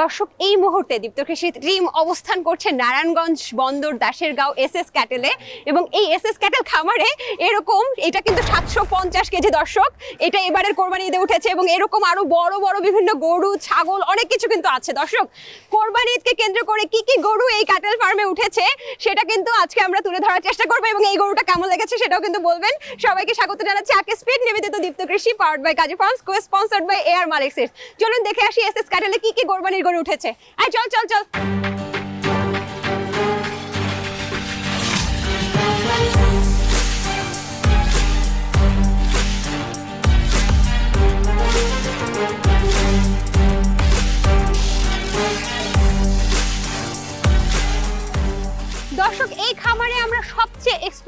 দর্শক, এই মুহূর্তে দীপ্ত কৃষি টিম অবস্থান করছে নারায়ণগঞ্জ বন্দর দাসের গাঁও এস এস ক্যাটেলে এবং এই এস এস ক্যাটেল খামারে এরকম, এটা কিন্তু সাতশো পঞ্চাশ কেজি দর্শক, এটা এবারের কোরবানি ঈদে উঠেছে এবং এরকম আরও বড় বড় বিভিন্ন গরু, ছাগল, অনেক কিছু কিন্তু আছে। দর্শক, কোরবানি ঈদকে কেন্দ্র করে কি কি গরু এই ক্যাটেল ফার্মে উঠেছে, সেটা কিন্তু আজকে আমরা তুলে ধরার চেষ্টা করব এবং এই গরুটা কেমন লেগেছে সেটাও কিন্তু বলবেন। সবাইকে স্বাগত জানাচ্ছি আকে স্পিড নিবেদিত Deepto Krishi powered by Kazi Farms co sponsored by A R Malik চলুন দেখে আসি এস এস ক্যাটেলে কি কি কোরবানির গরু উঠেছে। আয় চল চল চল।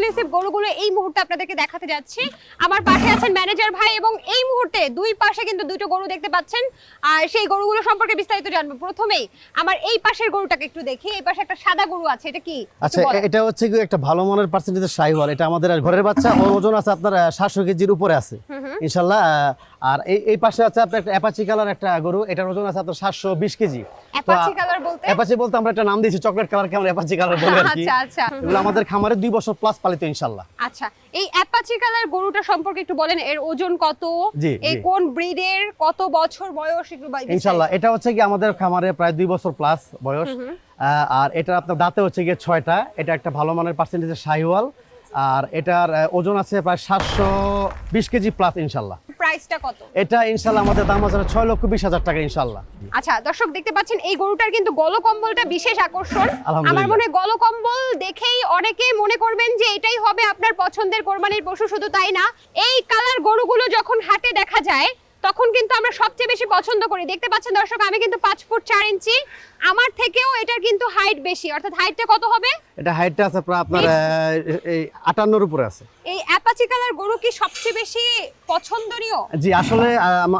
এক্সক্লুসিভ গরুগুলো এই মুহূর্তে আপনাদেরকে দেখাতে যাচ্ছি। আমার পাশে আছেন ম্যানেজার ভাই এবং এই মুহূর্তে দুই পাশে কিন্তু দুটো গরু দেখতে পাচ্ছেন। আর সেই গরুগুলো সম্পর্কে বিস্তারিত জানব। প্রথমেই আমার এই পাশের গরুটাকে একটু দেখি। এই পাশে একটা সাদা গরু আছে এটা কি? আচ্ছা এটা হচ্ছে কি একটা ভালো মানের পার্সেন্টেজের সাইওয়াল এটা আমাদের ঘরের বাচ্চা ওর ওজন আছে আপনার সাতশো কেজির উপরে আছে। ইনশাল্লাহ আহ, আর এই এই পাশে আছে আপনার একটা অ্যাপাচি কালার একটা গরু এটার ওজন আছে আপনার সাতশো বিশ কেজি। অ্যাপাচি কালার বলতে? অ্যাপাচি বলতে আমরা একটা নাম দিয়েছি চকলেট কালার কেমন অ্যাপাচি কালার বলে আর কি। আচ্ছা আচ্ছা। এগুলো আমাদের খামারে দুই বছর প্লাস পালিত ইনশাল্লাহ। আচ্ছা এই অ্যাপাচি কালার গরুটা সম্পর্কে একটু বলেন এর ওজন কত? এই কোন ব্রিডের কত বছর বয়স একটু ইনশাল্লাহ এটা হচ্ছে কি আমাদের খামারে প্রায় দুই বছর প্লাস বয়স। আহ, আর এটা আপনার দাঁতে হচ্ছে গিয়ে ছয়টা এটা একটা ভালো মানের পার্সেন্টেজের শাহিওয়াল। আর এটার ওজন আছে প্রায় সাতশো বিশ কেজি প্লাস ইনশাল্লাহ। প্রাইসটা কত? এটা ইনশাল্লাহ আমাদের দাম আছে ছয় লক্ষ বিশ হাজার টাকা ইনশাল্লাহ। আচ্ছা দর্শক দেখতে পাচ্ছেন এই গরুটার কিন্তু গলকম্বলটা বিশেষ আকর্ষণ। আমার মনে গলকম্বল দেখেই অনেকেই মনে করবেন যে এটাই হবে আপনার পছন্দের কোরবানির পশু শুধু তাই না। এই কালার গরুগুলো যখন হাটে দেখা যায় তখন কিন্তু আমরা সবচেয়ে বেশি পছন্দ করি। দেখতে পাচ্ছেন দর্শক আমি কিন্তু পাঁচ ফুট চার ইঞ্চি আমার থেকেও এটার কিন্তু হাইট বেশি। অর্থাৎ হাইটটা কত হবে? এটা হাইটটা আছে প্রায় আপনার এই আটান্নর উপরে আছে। এই অ্যাপাচি কালার গরু কি সবচেয়ে বেশি পছন্দনীয়? জি আসলে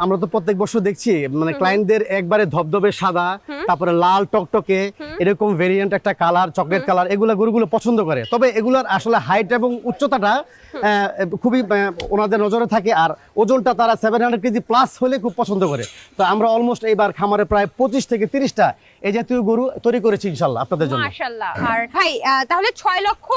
আমরা তো প্রত্যেক বছর দেখছি মানে ক্লায়েন্টদের একবারে ধবধবে সাদা তারপরে লাল টকটকে এরকম ভেরিয়েন্ট একটা কালার চকলেট কালার এগুলো গরুগুলো পছন্দ করে। তবে এগুলোর আসলে হাইট এবং উচ্চতাটা খুবই ওনাদের নজরে থাকে আর ওজনটা তারা সেভেন হান্ড্রেড কেজি প্লাস হলে খুব পছন্দ করে। তো আমরা অলমোস্ট এইবার খামারে প্রায় পঁচিশ থেকে তিরিশটা এই জাতীয় গরু তৈরি করেছি ইনশাল্লাহ আপনাদের জন্য। মাশাআল্লাহ। আর ভাই তাহলে ছয় লক্ষ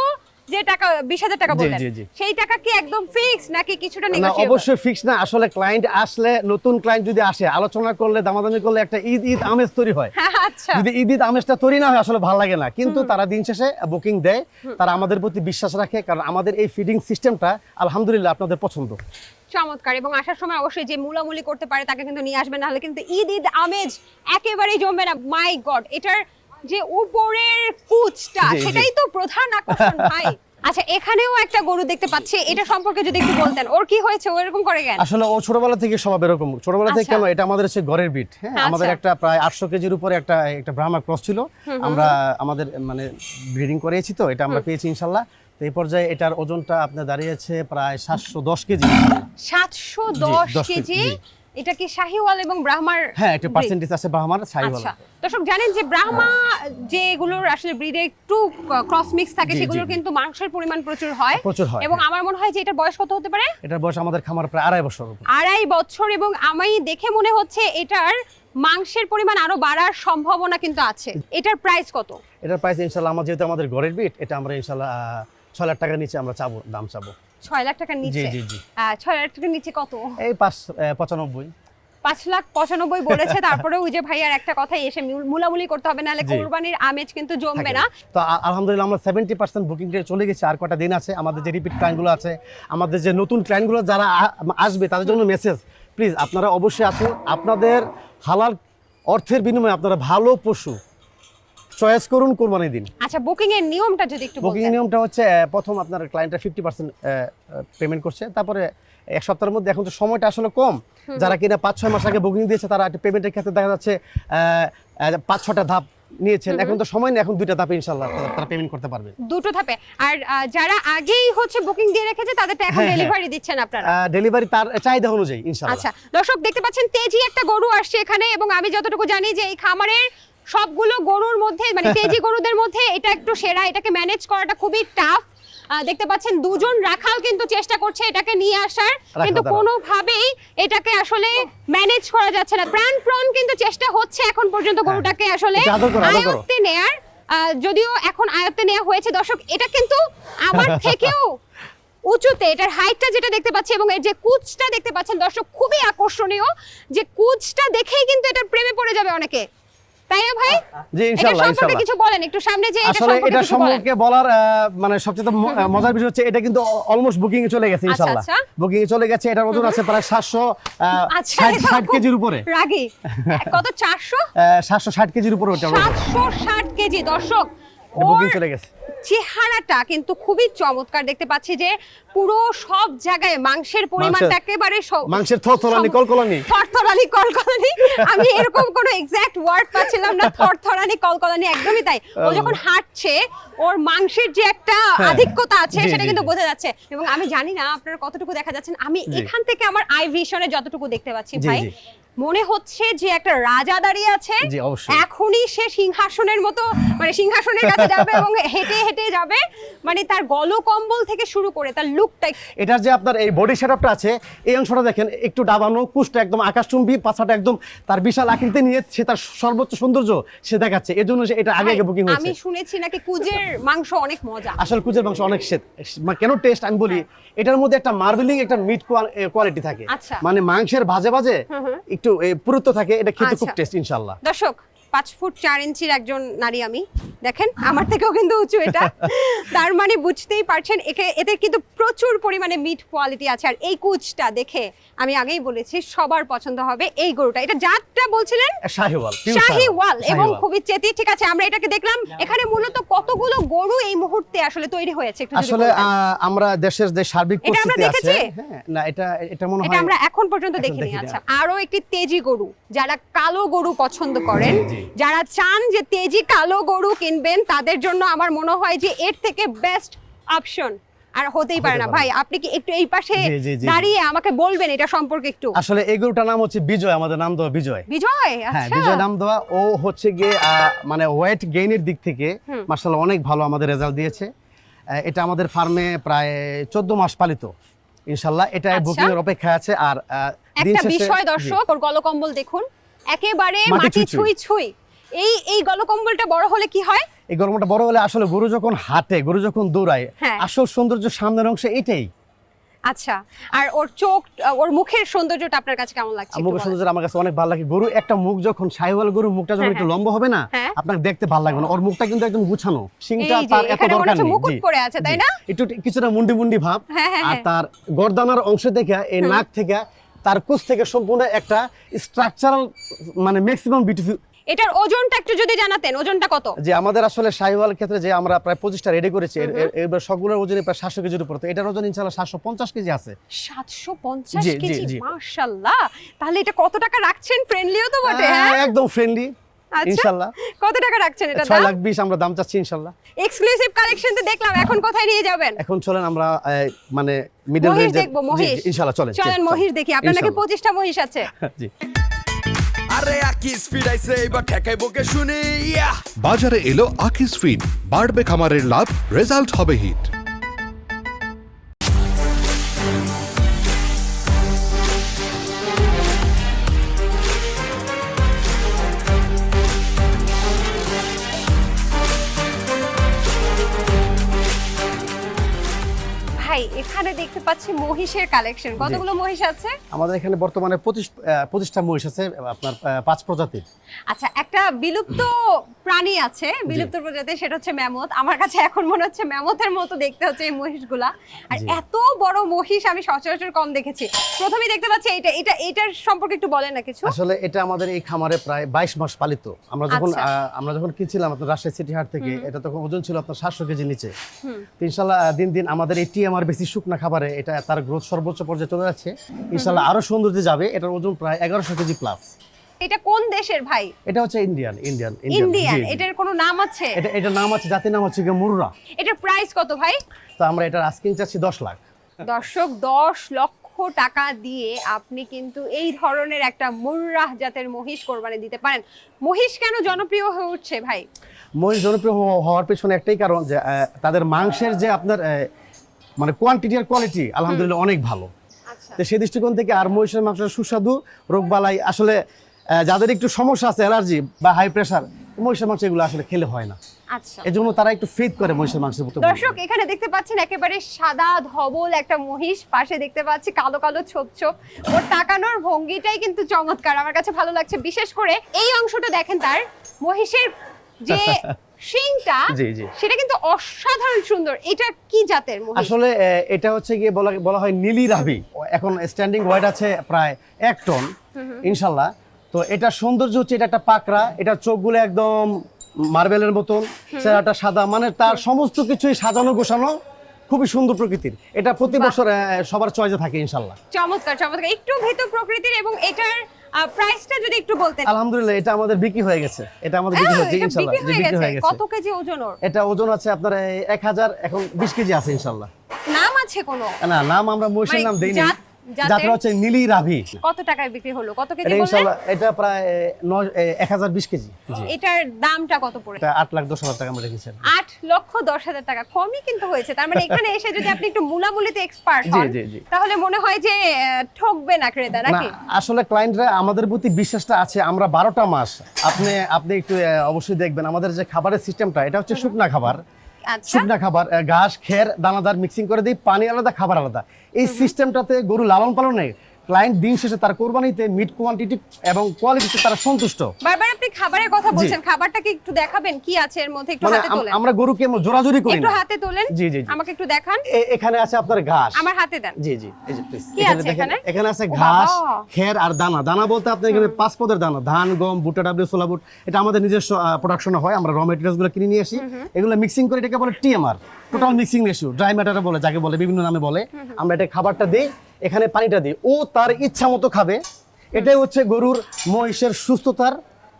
যে টাকা বিশ হাজার টাকা বললেন। সেই টাকা কি একদম ফিক্স নাকি কিছুটা না নেগোশিয়েবল অবশ্যই ফিক্স না। আসলে ক্লায়েন্ট আসলে নতুন ক্লায়েন্ট যদি আসে আলোচনা করলে দামাদামি করলে একটা ঈদ ঈদ আমেজ তৈরি হয়। আচ্ছা যদি ঈদ ঈদ আমেজটা তৈরি না হয় আসলে ভালো লাগে না। কিন্তু তারা দিন শেষে বুকিং দেয় তারা আমাদের প্রতি বিশ্বাস রাখে কারণ আমাদের এই ফিডিং সিস্টেমটা আলহামদুলিল্লাহ আপনাদের পছন্দ। চমৎকার এবং আসার সময় অবশ্যই যে মুলামুলি করতে পারে তাকে কিন্তু নিয়ে আসবেন নাহলে কিন্তু ঈদ ঈদ আমেজ একেবারেই জমবে না। মাই গড এটার যে উপরের কুচটা। সেটাই তো প্রধান আকর্ষণ ভাই। আচ্ছা এখানেও একটা গরু দেখতে পাচ্ছি। এটা সম্পর্কে যদি একটু বলতেন ওর কি হয়েছে? ও এরকম করে কেন? আসলে ও ছোটবেলা থেকে স্বভাব এরকম। ছোটবেলা থেকে আচ্ছা। কেন? এটা আমাদের হচ্ছে ঘরের বিট হ্যাঁ? আচ্ছা। আমাদের একটা প্রায় আটশো কেজির উপরে একটা একটা ব্রাহ্মা ক্রস ছিল। আমরা আমাদের মানে ব্রিডিং করিয়েছি তো এটা আমরা পেয়েছি ইনশাল্লাহ। তো এই পর্যায়ে এটার ওজনটা আপনার দাঁড়িয়েছে প্রায় সাতশো দশ কেজি। সাতশো দশ 10 কেজি। এটা কি শাহিওয়াল এবং ব্রাহ্মার হ্যাঁ একটা পার্সেন্টেজ আছে ব্রাহ্মার সাইওয়াল আচ্ছা দর্শক জানেন যে ব্রাহ্মা যেগুলোর আসলে ব্রিডে একটু ক্রস মিক্স থাকে সেগুলোর কিন্তু মাংসের পরিমাণ প্রচুর হয়। প্রচুর হয়, এবং হ্যাঁ। আমার মনে হয় যে এটার বয়স কত হতে পারে? এটার বয়স আমাদের খামার প্রায় আড়াই বছর আড়াই বছর এবং আমি দেখে মনে হচ্ছে এটার মাংসের পরিমাণ আরও বাড়ার সম্ভাবনা কিন্তু আছে। এটার প্রাইস কত? এটার প্রাইস ইনশাল্লাহ আমার যেহেতু আমাদের ঘরের বিট এটা আমরা ইনশাল্লাহ আহ, ছয় লাখ টাকার নিচে আমরা চাবো দাম চাবো। ছয় লাখ টাকার নিচে। ছয় লাখ টাকার নিচে কত? এই পাঁচ পঁচানব্বই। পাঁচ লাখ পঁচানব্বই বলেছে তারপরে ওই যে ভাইয়ার একটা কথাই এসে মূল- মুলামুলি করতে হবে নাহলে। কোরবানির আমেজ কিন্তু জমবে না। তো আলহামদুলিল্লাহ আমরা সেভেন্টি পার্সেন্ট বুকিং চলে গেছে আর কটা দিন আছে আমাদের যে রিপিট ক্লায়েন্টগুলো আছে আমাদের যে নতুন ক্লায়েন্টগুলো যারা আসবে তাদের জন্য মেসেজ প্লিজ আপনারা অবশ্যই আসুন। আপনাদের হালাল অর্থের বিনিময়ে আপনারা ভালো পশু চয়েস করুন কোরবানি দিন। আচ্ছা বুকিং এর নিয়মটা যদি একটু বুকিং বলতেন। নিয়মটা হচ্ছে প্রথম আপনার ক্লায়েন্টরা ফিফটি পার্সেন্ট পেমেন্ট করছে তারপরে এক সপ্তাহের মধ্যে এখন তো সময়টা আসলে কম। যারা কিনা পাঁচ ছয় মাস আগে বুকিং দিয়েছে তারা পেমেন্টের ক্ষেত্রে দেখা যাচ্ছে পাঁচ ছটা ধাপ নিয়েছেন। এখন তো সময় নেই এখন দুইটা ধাপে ইনশাল্লাহ তারা- পেমেন্ট করতে পারবে। দুটো ধাপে। আর যারা আগেই হচ্ছে বুকিং দিয়ে রেখেছে তাদেরটা এখন হ্যাঁ, হ্যাঁ। ডেলিভারি দিচ্ছেন আপনারা। ডেলিভারি তার চাহিদা অনুযায়ী ইনশাল্লাহ আচ্ছা দর্শক দেখতে পাচ্ছেন তেজি একটা গরু আসছে এখানে এবং আমি যতটুকু জানি যে এই খামারের সবগুলো গরুর মধ্যে মানে তেজি গরুদের মধ্যে এটা একটু সেরা এটাকে ম্যানেজ করাটা খুবই টাফ দেখতে পাচ্ছেন দুজন রাখাল কিন্তু চেষ্টা করছে এটাকে নিয়ে আসার কিন্তু কোনোভাবেই এটাকে আসলে ম্যানেজ করা যাচ্ছে না। প্রাণ প্রাণ কিন্তু চেষ্টা হচ্ছে এখন পর্যন্ত গরুটাকে আসলে। আয়ত্তে নেয়ার। যদিও এখন আয়ত্তে নেওয়া হয়েছে দর্শক এটা কিন্তু আমার থেকেও উঁচুতে এটার হাইটটা যেটা দেখতে পাচ্ছি এবং এর যে কুচটা দেখতে পাচ্ছেন দর্শক খুবই আকর্ষণীয়। যে কুচটা দেখেই কিন্তু এটার প্রেমে পড়ে যাবে অনেকে। তাই না ভাই? জি, এটা ইনশাল্লাহ, কিছু বলেন একটু সামনে যে এটা সম্পর্কে এটা সম্পর্কে বলার মানে সবচেয়ে মজার বিষয় হচ্ছে এটা কিন্তু অলমোস্ট বুকিং এ চলে গেছে আচ্ছা, আচ্ছা। বুকিং এ চলে গেছে এটার ওজন আছে প্রায় সাতশো আচ্ছা ষাট এটা ষাট খুব কেজির উপরে। রাগী। কত চারশো? সাতশো ষাট কেজির উপরে ওটা কেজি দর্শক। বুকিং চলে গেছে। চেহারাটা কিন্তু খুবই চমৎকার। দেখতে পাচ্ছি যে পুরো সব জায়গায় মাংসের পরিমাণটা একেবারে মাংসের থরথরানি কলকলানি। থরথরানি কলকলানি। আমি এরকম কোনো এক্সাক্ট ওয়ার্ড পাচ্ছিলাম না থরথরানি কলকলানি একদমই তাই। ও যখন হাঁটছে ওর মাংসের যে একটা হ্যাঁ। আধিক্যতা আছে সেটা কিন্তু বোঝা যাচ্ছে। এবং আমি জানি না আপনারা কতটুকু দেখা যাচ্ছেন আমি এখান থেকে আমার আই ভিশনে যতটুকু দেখতে পাচ্ছি ভাই। মনে হচ্ছে যে একটা রাজা দাঁড়িয়ে আছে। এখনই সে সিংহাসনের মতো মানে সিংহাসনের কাছে যাবে এবং হেঁটে হেঁটে যাবে। মানে তার গলকম্বল থেকে শুরু করে তার লুকটা এটার যে আপনার এই বডি সেটআপটা আছে এই অংশটা দেখেন একটু ডাবানো কুচটা একদম আকাশচুম্বী পাছাটা একদম তার বিশাল আকৃতি নিয়ে সে তার সর্বোচ্চ সৌন্দর্য সে দেখাচ্ছে। এর জন্য সে এটা আগে আগে বুকিং হয়েছে। আমি শুনেছি নাকি কুজের মাংস অনেক মজা। আসলে কুচের মাংস অনেক মানে কেন টেস্ট আমি বলি এটার মধ্যে একটা মার্বেলিং একটা মিট কোয়ালিটি থাকে। আচ্ছা। মানে মাংসের ভাজে ভাজে হুম। একটু পুরুত্ব থাকে এটা খেতে খুব আচ্ছা। টেস্ট ইনশাল্লাহ দর্শক পাঁচ ফুট চার ইঞ্চির একজন নারী আমি। দেখেন আমার থেকেও কিন্তু উঁচু এটা। তার মানে বুঝতেই পারছেন একে এতে কিন্তু প্রচুর পরিমাণে মিট কোয়ালিটি আছে। আর এই কুচটা দেখে আমি আগেই বলেছি সবার পছন্দ হবে এই গরুটা। এটা জাতটা বলছিলেন? শাহিওয়াল এবং খুবই চেতি ঠিক আছে আমরা এটাকে দেখলাম। এখানে মূলত কতগুলো গরু এই মুহূর্তে আসলে তৈরি হয়েছে একটু আসলে আমরা দেশের যে সার্বিক এটা আমরা পরিস্থিতি আছে দেখেছি? হ্যাঁ না এটা এটা মনে হয় এটা আমরা এখন পর্যন্ত দেখিনি আচ্ছা। আরও একটি তেজি গরু যারা কালো গরু পছন্দ করেন জি। যারা চান যে তেজি কালো গরু কিনবেন তাদের জন্য আমার মনে হয় যে এর থেকে বেস্ট অপশন আর হতেই পারে না। ভাই আপনি কি একটু এই পাশে। দাঁড়িয়ে আমাকে বলবেন এটা সম্পর্কে একটু? আসলে এই গরুটার নাম হচ্ছে বিজয় আমাদের নাম দেওয়া বিজয়। বিজয়? হ্যাঁ আচ্ছা। বিজয় নাম দেওয়া। ও হচ্ছে গিয়ে মানে ওয়েট গেইনের দিক থেকে। মার্শাল্লাহ অনেক ভালো আমাদের রেজাল্ট দিয়েছে। এটা আমাদের ফার্মে প্রায় চোদ্দ মাস পালিত। ইনশাল্লাহ এটা আচ্ছা। বুকিং এর অপেক্ষায় আছে। আর একটা বিষয় দর্শক ওর গলকম্বল দেখুন। একেবারে মাটি ছুঁই ছুঁই। এই এই গলকম্বলটা বড় হলে কি হয়? এই গরমটা বড় হলে আসলে গরু যখন হাঁটে গরু যখন দৌড়ায় হ্যাঁ। আসল সৌন্দর্য সামনের অংশে এটাই। আচ্ছা আর ওর চোখ ওর মুখের সৌন্দর্যটা আপনার কাছে কেমন লাগছে মুখের সৌন্দর্য আমার কাছে অনেক ভালো লাগে। গরু একটা মুখ যখন সাইওয়াল গরু মুখটা যখন হ্যাঁ, একটু হ্যাঁ। লম্বা হবে না। আপনাকে দেখতে ভালো লাগবে না। ওর মুখটা কিন্তু একদম গুছানো। সিংটা তার এত দরকার নেই। মুকুট পরে আছে, তাই না? একটু কিছুটা মুন্ডি মুন্ডি ভাব। আর। তার গর্দানার অংশ থেকে এই নাক থেকে তার কুচ থেকে সম্পূর্ণ একটা স্ট্রাকচারাল মানে ম্যাক্সিমাম বিউটিফুল এটার ওজনটা একটু যদি জানাতেন ওজনটা কত? যে আমাদের আসলে শাহিওয়াল ক্ষেত্রে যে আমরা প্রায় পঁচিশটা রেডি করেছি এবার সবগুলোর ওজনই প্রায় সাতশো কেজির উপর। তো এটার ওজন ইনশাল্লাহ সাতশো পঞ্চাশ কেজি আছে। সাতশো পঞ্চাশ কেজি। মার্শাল্লাহ তাহলে এটা কত টাকা রাখছেন? ফ্রেন্ডলিও তো বটে হ্যাঁ? একদম ফ্রেন্ডলি আচ্ছা। ইনশাল্লাহ কত টাকা রাখছেন এটা 6 লাখ বিশ আমরা দাম চাচ্ছি ইনশাআল্লাহ এক্সক্লুসিভ কালেকশন তো দেখলাম এখন কোথায় নিয়ে যাবেন? এখন চলেন আমরা মানে মিডল রেঞ্জ দেখব মহিষ। ইনশাআল্লাহ চলেন চলেন মহিষ দেখি আপনার নাকি পঁচিশটা মহিষ আছে। জি। আরে আকি স্পিড আইছে এবার ঠেকাই বকে শুনি ইয়া। বাজারে এলো আকিস ফিড বাড়বে খামারের লাভ রেজাল্ট হবে হিট। দেখতে পাচ্ছি মহিষের কালেকশন কতগুলো মহিষ আছে? আমাদের এখানে বর্তমানে পঁচিশ পঁচিশটা মহিষ আছে আপনার পাঁচ প্রজাতির। আচ্ছা একটা বিলুপ্ত প্রাণী আছে বিলুপ্ত প্রজাতি সেটা হচ্ছে ম্যামথ আমার কাছে এখন মনে হচ্ছে ম্যামথের মতো দেখতে হচ্ছে এই মহিষগুলা। আর এত বড় মহিষ আমি সচরাচর কম দেখেছি। প্রথমেই দেখতে পাচ্ছি এটা এটা এটার সম্পর্কে একটু বলেন না কিছু। আসলে এটা আমাদের এই খামারে প্রায় বাইশ মাস পালিত। আমরা যখন আচ্ছা। আমরা যখন কিনছিলাম আপনার রাজশাহী সিটি হাট থেকে এটা তখন ওজন ছিল আপনার সাতশো কেজি নিচে। তো ইনশাল্লাহ দিন দিন আমাদের এই টিএমআর বেশি শুকনা খাবারে এটা তার গ্রোথ সর্বোচ্চ পর্যায়ে চলে যাচ্ছে। ইনশাল্লাহ আরও সৌন্দর্য যাবে। এটার ওজন প্রায় এগারোশো কেজি প্লাস এটা কোন দেশের ভাই? এটা হচ্ছে ইন্ডিয়ান ইন্ডিয়ান ইন্ডিয়ান। এটার কোনো নাম আছে? এটা এটার নাম আছে জাতির নাম হচ্ছে মুররা। এটার প্রাইস কত ভাই? তো আমরা এটার আস্কিং চাচ্ছি দশ লাখ। দর্শক দশ লক্ষ টাকা দিয়ে আপনি কিন্তু এই ধরনের একটা মুর্রাহ জাতের মহিষ কোরবানি দিতে পারেন। মহিষ কেন জনপ্রিয় হয়ে উঠছে ভাই? মহিষ জনপ্রিয় হওয়ার পেছনে একটাই কারণ যে তাদের মাংসের যে আপনার মানে কোয়ান্টিটি আর কোয়ালিটি আলহামদুলিল্লাহ অনেক ভালো। আচ্ছা। তো সেই দৃষ্টিকোণ থেকে আর মহিষের মাংস সুস্বাদু রোগবালাই আসলে যাদের একটু সমস্যা আছে অ্যালার্জি বা হাই প্রেশার মহিষের মাংস এগুলো আসলে খেলে হয় না। আচ্ছা। এজন্য তারা একটু ফেদ করে মহিষের মাংসের প্রতি দর্শক এখানে দেখতে পাচ্ছেন একেবারে সাদা ধবল একটা মহিষ পাশে দেখতে পাচ্ছি কালো কালো ছোপ ছোপ। ওর তাকানোর ভঙ্গিটাই কিন্তু চমৎকার। আমার কাছে ভালো লাগছে। বিশেষ করে এই অংশটা দেখেন তার মহিষের যে শিংটা জি, জি। সেটা কিন্তু অসাধারণ সুন্দর। এটা কি জাতের মহিষ আসলে এটা হচ্ছে গিয়ে বলা বলা হয় নীলি রাভি এখন স্ট্যান্ডিং ওয়েট আছে প্রায় এক টন ইনশাল্লাহ। তো এটা সৌন্দর্য হচ্ছে এটা একটা পাকড়া এটা চোখগুলো একদম মার্বেলের মতন চেহারাটা সাদা মানে তার সমস্ত কিছুই সাজানো গোছানো খুবই সুন্দর প্রকৃতির। এটা প্রতি বছর সবার চয়েসে থাকে ইনশাল্লাহ। চমৎকার চমৎকার। একটু ভেতর প্রকৃতির এবং এটার প্রাইসটা যদি একটু বলতেন। আলহামদুলিল্লাহ এটা আমাদের বিক্রি হয়ে গেছে। এটা আমাদের বিক্রি আহ, হয়েছে ইনশাআল্লাহ ইনশাল্লাহ। বিক্রি হয়ে গেছে। কত কেজি ওজন ওর? এটা ওজন আছে আপনার এই এক হাজার এখন বিশ কেজি আছে ইনশাল্লাহ। নাম আছে কোনো? না নাম আমরা মহিষের মানে নাম দেইনি। জাতের- হচ্ছে নীলি রাভি। কত টাকায় বিক্রি হলো? কত কেজি বললেন এটা প্রায় নয় এক হাজার বিশ কেজি। এটার দামটা কত পড়ে? এটা আট লাখ দশ হাজার টাকা আমরা রেখেছি আট লক্ষ দশ হাজার টাকা। কমই কিন্তু হয়েছে। তার মানে এখানে এসে যদি আপনি একটু মুলামুলিতে এক্সপার্ট হন। তাহলে মনে হয় যে ঠকবে না ক্রেতা নাকি? আসলে ক্লায়েন্টরা আমাদের প্রতি বিশ্বাসটা আছে আমরা বারোটা মাস আপনি আপনি একটু অবশ্যই দেখবেন আমাদের যে খাবারের সিস্টেমটা এটা হচ্ছে শুকনা খাবার। শুকনা খাবার ঘাস খের দানাদার মিক্সিং করে দিই পানি আলাদা খাবার আলাদা। এই সিস্টেমটাতে গরু লালন পালনে ক্লায়েন্ট দিন শেষে তার কোরবানিতে মিট কোয়ান্টিটি এবং কোয়ালিটিতে তারা সন্তুষ্ট। বারবার আপনি খাবারের কথা বলছেন খাবারটা কি একটু দেখাবেন কি আছে এর মধ্যে? একটু মানে হাতে তোলেন। আমরা গরুকে জোরাজুরি করি একটু হাতে তোলেন। জি, জি। আমাকে একটু দেখান। এখানে আছে আপনার ঘাস। আমার হাতে দেন। জি জি এই যে কি আছে দেখেন, এখানে? এখানে আছে ঘাস খের আর দানা। দানা বলতে আপনি এখানে পাঁচ পদের দানা। ধান গম ভুট্টা ডাবলি সোলা বুট। এটা আমাদের নিজস্ব প্রোডাকশন হয়। আমরা র মেটেরিয়ালসগুলো কিনে নিয়ে আসি। এগুলো মিক্সিং করে এটাকে বলে TMR total mixing ratio dry matter বলে যাকে বলে বিভিন্ন নামে বলে। আমরা এটা খাবারটা দিই। এখানে পানিটা দিই। ও তার ইচ্ছা মতো খাবে। এটাই হচ্ছে গরুর মহিষের সুস্থতার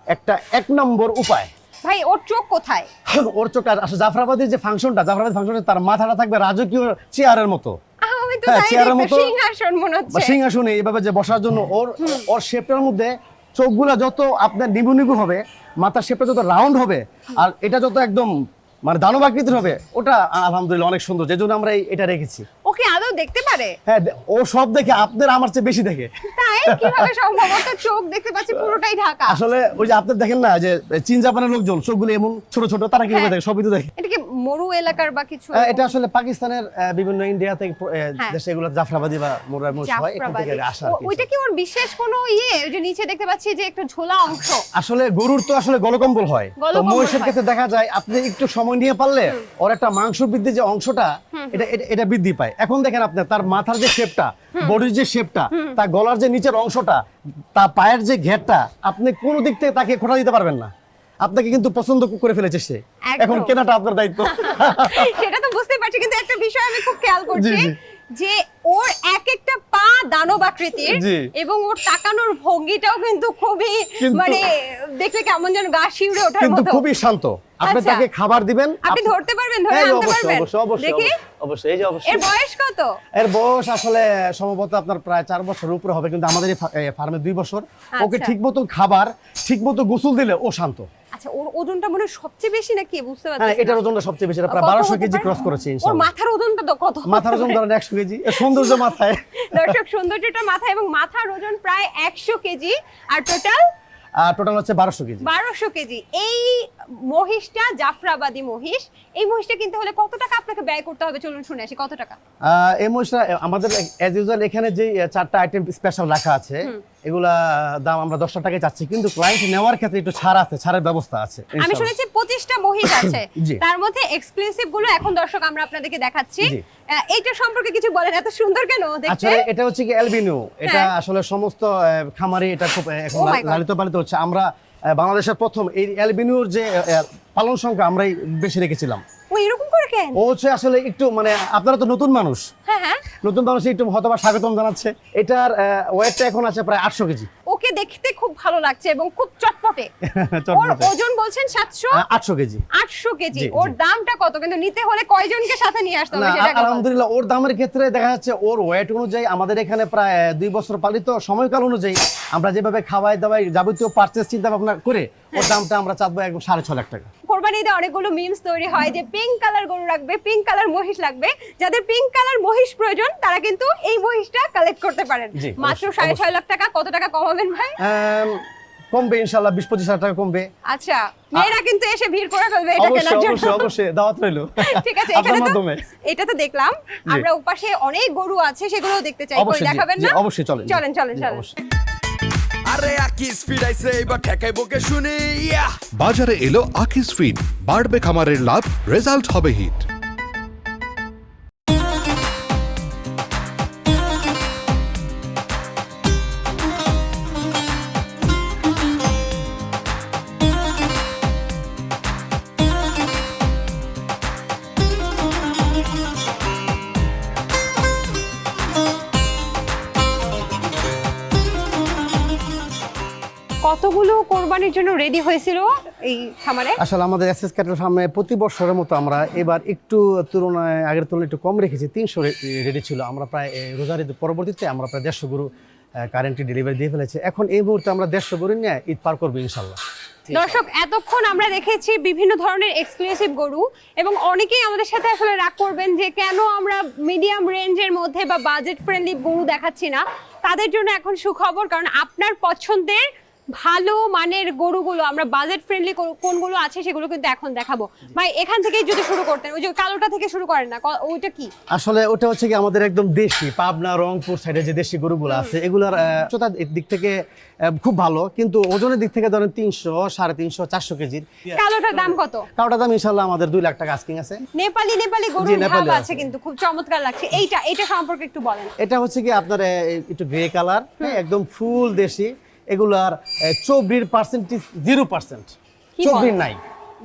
একটা এক নম্বর উপায়। ভাই ওর চোখ কোথায়? ওর চোখ আসলে জাফরাবাদের যে ফাংশনটা জাফরাবাদ ফাংশনে তার মাথাটা থাকবে রাজকীয় চেয়ারের মতো। হ্যাঁ, চেয়ারের মতো- সিংহাসন মনে এইভাবে যে বসার জন্য। ওর ওর শেপটার মধ্যে চোখগুলা যত আপনার নিবু নিবু হবে মাথার শেপটা যত রাউন্ড হবে আর এটা যত একদম মানে দানবাকৃতির হবে ওটা আলহামদুলিল্লাহ অনেক সুন্দর। যে জন্য আমরা এটা রেখেছি। ওকে আদৌ দেখতে পারে? হ্যাঁ ও সব দেখে আপনার আমার চেয়ে বেশি দেখে। তাই? কীভাবে সম্ভবত চোখ দেখতে পাচ্ছি পুরোটাই ঢাকা। আসলে ওই যে আপনার দেখেন না যে চীন জাপানের লোকজন চোখগুলো এমন ছোট ছোট তারা কীভাবে হ্যাঁ। দেখে? সবই তো দেখে। এটা কি মরু এলাকার বা কিছু হ্যাঁ, এটা আসলে পাকিস্তানের বিভিন্ন ইন্ডিয়া থেকে হ্যাঁ। দেশে এগুলো জাফরাবাদি বা মোরা মোষ হয় এখান থেকে। আসা ওইটা কি ওর বিশেষ কোনো ইয়ে? ওই যে নিচে দেখতে পাচ্ছি যে একটা ঝোলা অংশ। আসলে গরুর তো আসলে গলকম্বল হয়। তো মহিষের ক্ষেত্রে দেখা যায় আপনি একটু সময় নিয়ে পারলে ওর একটা মাংস বৃদ্ধির যে অংশটা এটা এটা- এটা বৃদ্ধি পায়। এখন দেখেন আপনি তার মাথার যে শেপটা বডির যে শেপটা তার গলার যে নিচের অংশটা তার পায়ের যে ঘেরটা আপনি কোনো দিক থেকে তাকে খোটা দিতে পারবেন না। আপনাকে কিন্তু পছন্দ করে ফেলেছে সে। এখন কেনাটা আপনার দায়িত্ব। সেটা তো বুঝতে পারছি কিন্তু একটা বিষয় আমি খুব খেয়াল করছি। যে ওর এক একটা পা দানব আকৃতির এবং ওর তাকানোর ভঙ্গিটাও কিন্তু খুবই মানে দেখলে কেমন যেন গা শিউরে ওঠার কিন্তু মতো। খুবই শান্ত। আপনি আচ্ছা। তাকে খাবার দিবেন আপনি ধরতে পারবেন ধরে হ্যাঁ, আনতে পারবেন। অবশ্যই অবশ্যই দেখি। অবশ্যই, এই যে অবশ্যই। এর বয়স কত? এর বয়স আসলে সম্ভবত আপনার প্রায় চার বছরের উপরে হবে কিন্তু আমাদের ফার্মে দুই বছর। ওকে আচ্ছা। ঠিক মতো খাবার ঠিক মতো গোসল দিলে ও শান্ত। আচ্ছা ওর ওজনটা মনে সবচেয়ে বেশি নাকি? বুঝতে হ্যাঁ পারছি এটার ওজনটা সবচেয়ে বেশি প্রায় কত বারোশো হতে কেজি পারে? ক্রস করেছে ওর মাথার ওজনটা তো কত মাথার ওজন ধরেন একশো কেজি এ সৌন্দর্য মাথায়। দর্শক সৌন্দর্যটা মাথা এবং মাথার ওজন প্রায় একশো কেজি। আর টোটাল টোটাল হচ্ছে বারোশো কেজি। বারোশো কেজি। এই মহিষটা জাফরাবাদী মহিষ এই মহিষটা কিনতে হলে কত টাকা আপনাকে ব্যয় করতে হবে? চলুন শুনে আসি কত টাকা? এই মহিষটা আমাদের অ্যাজ ইউজুয়াল এখানে যে চারটা আইটেম স্পেশাল রাখা আছে এগুলা দাম আমরা দশটা টাকায় চাচ্ছি কিন্তু ক্লায়েন্ট নেওয়ার ক্ষেত্রে একটু ছাড় আছে ছাড়ের ব্যবস্থা আছে আমি শুনেছি পঁচিশটা মহিষ আছে। তার মধ্যে এক্সক্লুসিভগুলো এখন দর্শক আমরা আপনাদেরকে দেখাচ্ছি। এইটা সম্পর্কে কিছু বলেন এত সুন্দর কেন দেখতে? এটা হচ্ছে কি অ্যালবিনো এটা হ্যাঁ। আসলে সমস্ত খামারে এটা খুব এখন Oh. লালিত পালিত হচ্ছে। আমরা বাংলাদেশের প্রথম এই অ্যালবিনোর যে পালন সংখ্যা আমরাই বেশি রেখেছিলাম। ও এরকম করে কেন? ও হচ্ছে আসলে একটু মানে আপনারা তো নতুন মানুষ নতুন মানুষ একটু হয়তোবা স্বাগতম জানাচ্ছে। এটার ওয়েটটা এখন আছে প্রায় আটশো কেজি। ওকে দেখতে খুব ভালো লাগছে এবং খুব চটপটে। ওর ওজন বলছেন সাতশো? আটশো কেজি। আটশো কেজি। ওর দামটা কত? কিন্তু নিতে হলে কয়জনকে সাথে নিয়ে আসতে হবে সেটা আলহামদুলিল্লাহ ওর দামের ক্ষেত্রে দেখা যাচ্ছে ওর ওয়েট অনুযায়ী আমাদের এখানে প্রায় দুই বছর পালিত সময়কাল অনুযায়ী আমরা যেভাবে খাওয়াই দাওয়াই যাবতীয় পার্চেস চিন্তা ভাবনা করে ওর দামটা আমরা চাঁদবো একদম সাড়ে ছ লাখ টাকা। কোরবানিতে অনেকগুলো মিমস তৈরি হয় যে পিঙ্ক কালার গরু রাখবে পিঙ্ক কালার মহিষ লাগবে। যাদের পিঙ্ক কালার মহিষ প্রয়োজন তারা কিন্তু এই মহিষটা কালেক্ট করতে পারেন। মাত্র সাড়ে ছয় লাখ টাকা কত টাকা কমাবেন ভাই? কমবে ইনশাল্লাহ বিশ পঁচিশ হাজার টাকা কমবে। আচ্ছা মেয়েরা কিন্তু এসে ভিড় করে ফেলবে এটা কেনার জন্য অবশ্যই অবশ্যই দাওয়াত রইল। ঠিক আছে এখানে তো মাধ্যমে। এটা তো দেখলাম আমরা ওপাশে অনেক গরু আছে সেগুলো দেখতে চাই কই দেখাবেন না? অবশ্যই চলেন। চলেন চলেন চলেন। অবশ্যই। আরে আকি স্পিড আইছে এবার ঠেকাই বকে শুনি বাজারে এলো আকিস ফিড বাড়বে খামারের লাভ রেজাল্ট হবে হিট। কোরবানির জন্য রেডি হয়েছিল এই খামারে? আসলে আমাদের এসএস ক্যাটেল ফার্মে প্রতি বছরের মতো আমরা এবার একটু তুলনায় আগের তুলনায় একটু কম রেখেছি তিনশো রেডি ছিল। আমরা প্রায় রোজার পরবর্তীতে আমরা প্রায় দেড়শো গরু কারেন্টলি ডেলিভারি দিয়ে ফেলেছি। এখন এই মুহূর্তে আমরা দেড়শো গরু নিয়ে ঈদ পার করব ইনশাল্লাহ। দর্শক এতক্ষণ আমরা দেখেছি বিভিন্ন ধরনের এক্সক্লুসিভ গরু এবং অনেকেই আমাদের সাথে আসলে রাগ করবেন যে কেন আমরা মিডিয়াম রেঞ্জের মধ্যে বা বাজেট ফ্রেন্ডলি গরু দেখাচ্ছি না। তাদের জন্য এখন সুখবর কারণ আপনার পছন্দের ভালো মানের গরুগুলো আমরা বাজেট ফ্রেন্ডলি কোনগুলো আছে সেগুলো কিন্তু এখন দেখাবো। ভাই এখান থেকেই যদি শুরু করতেন ওই যে কালোটা থেকে শুরু করেন না ওইটা কি? আসলে ওটা হচ্ছে কি আমাদের একদম দেশি পাবনা রংপুর সাইডে যে দেশি গরুগুলো আছে এগুলোর উচ্চতার দিক থেকে খুব ভালো কিন্তু ওজনের দিক থেকে ধরেন তিনশো সাড়ে তিনশো চারশো কেজির কালোটার দাম কত? কাউটা দাম ইনশাল্লাহ আমাদের দুই লাখ টাকা আস্কিং আছে। নেপালি নেপালি ভাব আছে। কিন্তু খুব চমৎকার লাগছে। এইটা এটা সম্পর্কে একটু বলেন। এটা হচ্ছে কি আপনার একটু গ্রে কালার হ্যাঁ একদম ফুল দেশি। এগুলার চব্বির পার্সেন্টেজ জিরো পার্সেন্ট কি চব্বির নাই।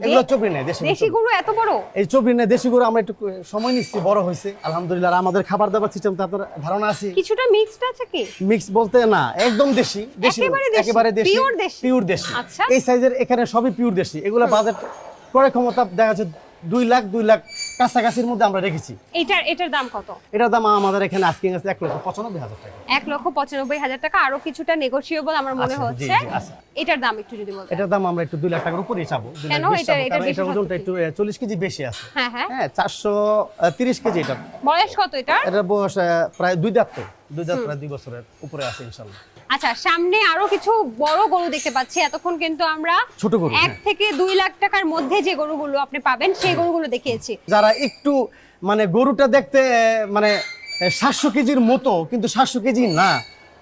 এগুলো চব্বির নাই দেশি দেশি গরু এত বড়? এই চব্বির নাই দেশি গরু আমরা একটু সময় নিচ্ছি বড় হয়েছে। আলহামদুলিল্লাহ আমাদের খাবার দাবার সিস্টেম তো আপনার ধারণা আছে? কিছুটা মিক্সড আছে কি? মিক্স বলতে না একদম দেশি দেশি একেবারে দেশি, একেবারে দেশি পিওর দেশি। আচ্ছা। এই সাইজের এখানে সবই পিওর দেশি। এগুলো বাজেট ক্রয় ক্ষমতা দেখা যাচ্ছে দুই লাখ দুই লাখ কাছাকাছির মধ্যে আমরা রেখেছি। এটার এটার দাম কত? এটার দাম আমাদের এখানে আস্কিং আছে এক লক্ষ পঁচানব্বই হাজার টাকা। এক লক্ষ পঁচানব্বই হাজার টাকা আরও কিছুটা নেগোসিয়েবল আমার মনে হচ্ছে। এটার দাম একটু যদি বলেন এটার দাম আমরা একটু দুই লাখ টাকার উপরে চাবো। কেন? এটা- এটা বেশি এটার ওজনটা একটু চল্লিশ কেজি বেশি আছে। হ্যাঁ হ্যাঁ। হ্যাঁ চারশো তিরিশ কেজি এটা বয়স কত এটা এটার বয়স প্রায় দুই দাঁত তো। দুই বছরের উপরে আছে আচ্ছা সামনে আরও কিছু বড় গরু দেখতে পাচ্ছি। এতক্ষণ কিন্তু আমরা ছোট গরু, এক হ্যাঁ। থেকে দুই লাখ টাকার মধ্যে যে গরুগুলো আপনি পাবেন সেই গরুগুলো দেখিয়েছি। যারা একটু মানে গরুটা দেখতে মানে সাতশো কেজির মতো কিন্তু সাতশো কেজি না।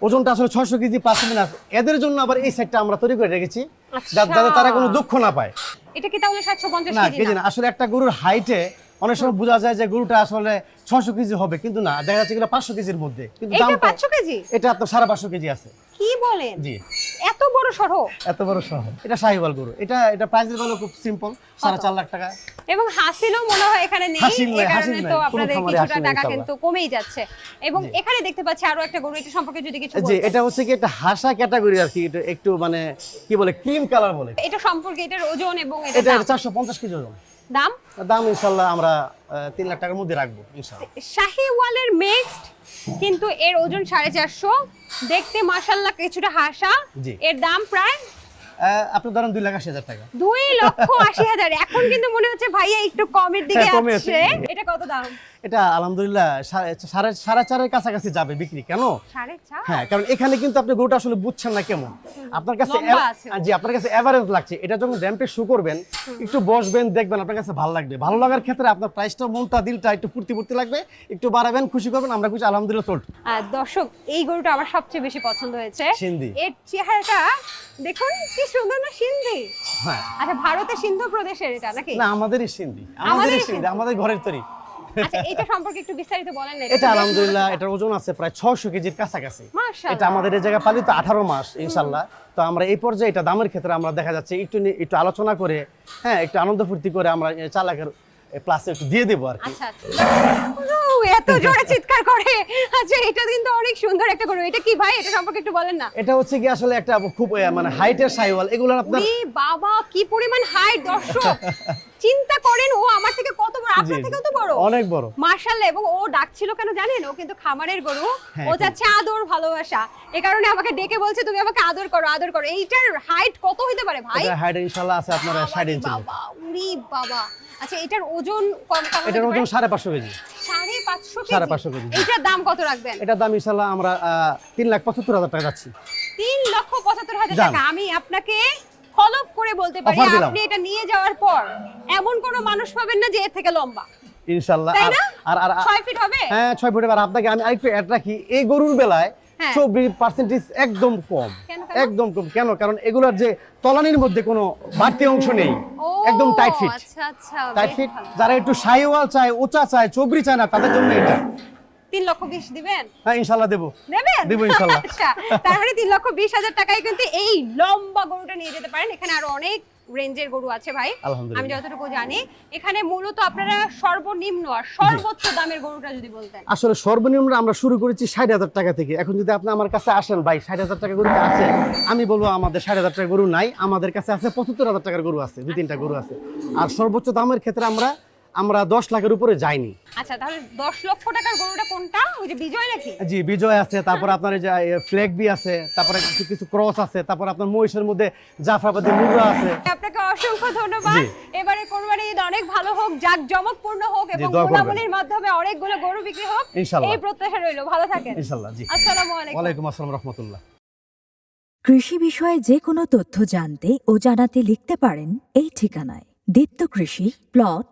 ওজনটা আসলে ছয়শো কেজি পাঁচ না এদের জন্য আবার এই সাইডটা আমরা তৈরি করে রেখেছি। আচ্ছা। যাতে তারা কোনো দুঃখ না পায়। এটা কি তাহলে সাতশো পঞ্চাশ কেজি কেজি না? আসলে একটা গরুর হাইটে অনেক সময় বোঝা যায় যে গরুটা আসলে ছশো কেজি হবে কিন্তু না দেখা যাচ্ছে এগুলো পাঁচশো কেজির মধ্যে কিন্তু এটা দামটা পাঁচশো কেজি? এটা আপনার সাড়ে পাঁচশো কেজি আছে। কি বলেন? জি। এত বড় সরো এত বড় শহর। এটা শাহিওয়াল গরু। এটা এটা বলো খুব সিম্পল সাড়ে চার লাখ টাকা। এবং হাসিলও মনে হয় এখানে নেই হাসিল নাই, হাসিল কারণে নাই, তো কোনো আপনাদের খামারে কিছুটা হাসিল নাই, টাকা ইনশাআল্লাহ। কিন্তু কমেই যাচ্ছে। এবং এখানে দেখতে পাচ্ছি আরও একটা গরু এটা সম্পর্কে যদি কিছু জি বলতেন। এটা হচ্ছে কি একটা হাসা ক্যাটাগরি আর কি এটা একটু মানে কি বলে ক্রিম কালার বলে। এটা সম্পর্কে এটার ওজন এবং এটা এটা দাম। চারশো পঞ্চাশ কেজি ওজন। দাম? দাম ইনশাল্লাহ আমরা তিন লাখ টাকার মধ্যে রাখব ইনশাল্লাহ। শাহিওয়ালের মিক্সড কিন্তু এর ওজন সাড়ে চারশো। দেখতে মাসাল্লাহ কিছুটা হাসা। এর দাম প্রায় আপনি ধরেন দুই লাখ আশি হাজার টাকা। দুই লক্ষ আশি হাজার। এখন কিন্তু মনে হচ্ছে ভাইয়া একটু কমের দিকে হ্যাঁ, আছে। এটা কত দাম? এটা আলহামদুলিল্লাহ সাড়ে- সাড়ে চারের কাছাকাছি যাবে বিক্রি কেন? হ্যাঁ কারণ এখানে কিন্তু আপনি গরুটা আসলে বুঝছেন না কেমন। আপনার কাছে। জি আপনার কাছে এভারেজ লাগছে। এটা যখন র্যাম্পে শু করবেন একটু বসবেন দেখবেন আপনার কাছে ভালো লাগবে। ভালো লাগার ক্ষেত্রে আপনার প্রাইসটা মনটা দিলটা একটু ফুর্তি ফুর্তি লাগবে। একটু বাড়াবেন খুশি করবেন আমরা খুশি আলহামদুলিল্লাহ চলট দর্শক এই গরুটা আমার সবচেয়ে বেশি পছন্দ হয়েছে। সিন্ধি। এর চেহারাটা দেখুন কি সুন্দর না সিন্ধি? হ্যাঁ। আচ্ছা ভারতের সিন্ধু প্রদেশের এটা নাকি? না আমাদেরই সিন্ধি। আমাদেরই। সিন্ধি। আমাদের ঘরের তৈরি। আচ্ছা এটা সম্পর্কে একটু বিস্তারিত বলেন না এটা আলহামদুলিল্লাহ এটার ওজন আছে প্রায় ছশো কেজির কাছাকাছি। এটা আমাদের এই জায়গায় পালিত আঠারো মাস ইনশাল্লাহ তো আমরা এই পর্যায়ে এটা দামের ক্ষেত্রে আমরা দেখা যাচ্ছে একটু একটু আলোচনা করে হ্যাঁ একটু আনন্দ ফুর্তি করে আমরা লাখের প্লাসে একটু দিয়ে দেবো আর কি। আচ্ছা আচ্ছা। এত জোরে চিৎকার করে। আচ্ছা এটা কিন্তু অনেক সুন্দর একটা গরু। এটা কি ভাই? এটা সম্পর্কে একটু বলেন না। এটা হচ্ছে কি আসলে একটা খুব মানে হাইটের সাইওয়াল। এগুলো আপনার বাবা কি পরিমাণ হাইট দর্শক! চিন্তা করেন ও আমার থেকে কত বড়? আপনার থেকেও তো বড়? অনেক বড়। মার্শাল্লাহ এবং ও ডাকছিল কেন জানেন? ও কিন্তু খামারের গরু। হ্যাঁ, ও। চাচ্ছে আদর ভালোবাসা। এ কারণে আমাকে ডেকে বলছে তুমি আমাকে আদর করো আদর করো। এইটার হাইট কত হইতে পারে ভাই? এটা হাইট ইনশাল্লাহ আছে আপনার ষাট বাবারে ইঞ্চি বাবা উরি বাবা। আচ্ছা এটার ওজন কম কম এটার ওজন সাড়ে পাঁচশো কেজি। সাড়ে পাঁচশো সাড়ে পাঁচশো কেজি। এইটার দাম কত রাখবেন? এটার দাম ইনশাল্লাহ আমরা আহ, তিন লাখ পঁচাত্তর হাজার টাকা যাচ্ছি। তিন লক্ষ পঁচাত্তর হাজার টাকা। আমি আপনাকে ফলোপ করে বলতে পারি আপনি এটা নিয়ে যাওয়ার পর এমন কোনো মানুষ পাবেন না যে এর থেকে লম্বা। ইনশাল্লাহ আর- আর আর আর- ফিট হবে? হ্যাঁ ছয় ফুটের আর আপনাকে আমি আরেকটু অ্যাড রাখি এই গরুর বেলায় হ্যাঁ। চব্বিশ পার্সেন্টেজ একদম কম। কেন, কেন? একদম কম। কেন? কারণ এগুলোর যে তলানির মধ্যে কোনো বাড়তি অংশ নেই। একদম টাইট ফিট টাইট ফিট যারা একটু সাইওয়াল চায় উঁচা চায় চবরি চায় না তাদের জন্য এটা। লক্ষ বিশ দিবেন? হ্যাঁ ইনশাল্লাহ দেবো। নেবেন দেবো ইনশাল্লাহ। আচ্ছা তার মানে লক্ষ বিশ হাজার টাকায় কিন্তু এই লম্বা গরুটা নিয়ে যেতে পারেন। এখানে আরও অনেক রেঞ্জের গরু আছে ভাই। আমি যতটুকু জানি। এখানে মূলত আপনারা সর্বনিম্ন আর সর্বোচ্চ দামের গরুটা যদি বলতেন। আসলে সর্বনিম্ন আমরা শুরু করেছি ষাট হাজার টাকা থেকে। এখন যদি আপনি আমার কাছে আসেন ভাই ষাট হাজার টাকা গরু আছে। আমি বলব আমাদের ষাট হাজার টাকা গরু নাই। আমাদের কাছে আছে পঁচাত্তর হাজার টাকার গরু আছে দুই তিনটা গরু আছে। আর সর্বোচ্চ দামের ক্ষেত্রে আমরা আমরা দশ লাখের উপরে যাইনি। আচ্ছা তাহলে দশ লক্ষ টাকার গরুটা কোনটা? ওই যে বিজয় নাকি? জি বিজয় আছে তারপর আপনার এই যে ফ্ল্যাগ বি আছে তারপরে কিছু কিছু ক্রস আছে তারপর আপনার মহিষের মধ্যে জাফরাবাদী আছে। আপনাকে অসংখ্য ধন্যবাদ। এবারে কোরবানি ঈদ অনেক ভালো হোক যাক জমকপূর্ণ হোক এবং মাধ্যমে অনেকগুলো গরু বিক্রি হোক ইনশাল্লাহ। এই প্রত্যাশা রইল। ভালো থাকেন। ইনশাল্লাহ জি। আসসালামু আলাইকুম। ওয়ালাইকুম আসসালাম রহমতুল্লাহ। কৃষি বিষয়ে যে কোনো তথ্য জানতে ও জানাতে লিখতে পারেন এই ঠিকানায়। দীপ্ত কৃষি প্লট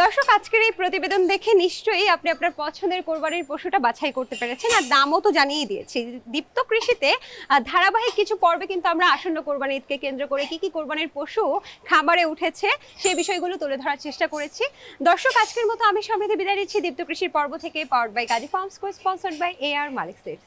দর্শক, আজকের এই প্রতিবেদন দেখে নিশ্চয়ই আপনি আপনার পছন্দের কোরবানির পশুটা বাছাই করতে পেরেছেন। আর দামও তো জানিয়ে দিয়েছি। দীপ্ত কৃষিতে ধারাবাহিক কিছু পর্বে কিন্তু আমরা আসন্ন কোরবানি ঈদকে কেন্দ্র করে কি কি কোরবানির পশু খাবারে উঠেছে সেই বিষয়গুলো তুলে ধরার চেষ্টা করেছি। দর্শক, আজকের মতো আমি সমৃদ্ধি বিদায় নিচ্ছি। দীপ্ত কৃষির পর্ব থেকে power by Gazi Farms co sponsored by A R Malik sets